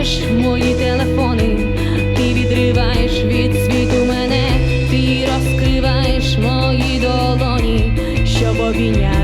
береш мої телефони, ти відриваєш від світу мене, ти розкриваєш мої долоні, щоб обійняти.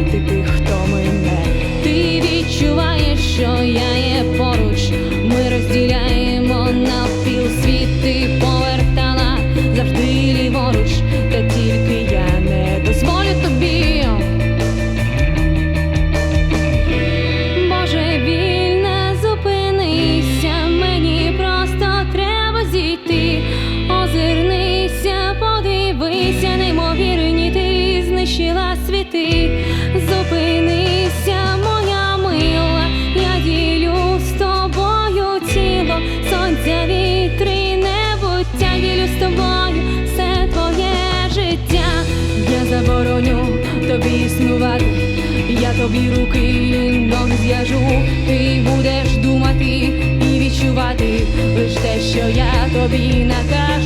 озирнися, подивися, неймовірні, ти знищила світи, зупинися, моя мила, я ділю з тобою тіло, сонця вітри, небуття, ділю з тобою все твоє життя, я забороню тобі існувати, я тобі руки, ног зв'яжу, ти будеш думати. Лиш те, що я тобі накажу.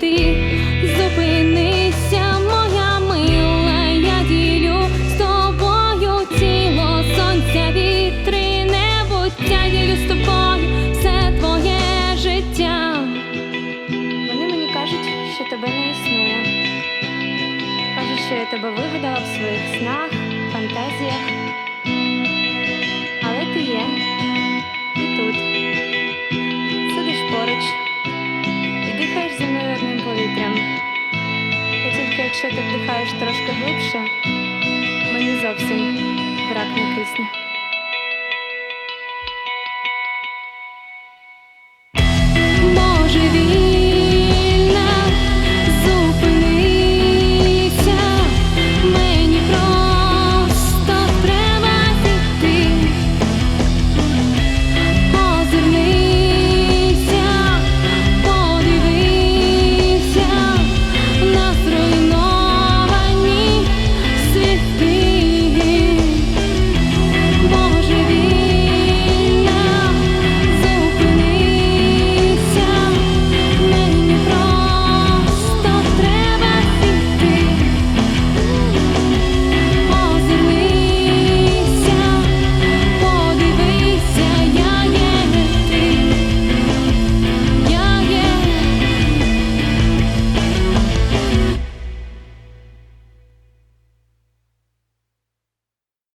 Світи. Зупинися, моя мила, я ділю з тобою тіло, сонця, вітри, небуття, ділю з тобою все твоє життя. Вони мені кажуть, що тебе не існує. Кажуть, що я тебе вигадала в своїх снах, фантазіях. Якщо ти вдихаєш трошки глибше, мені зовсім брак не кисню.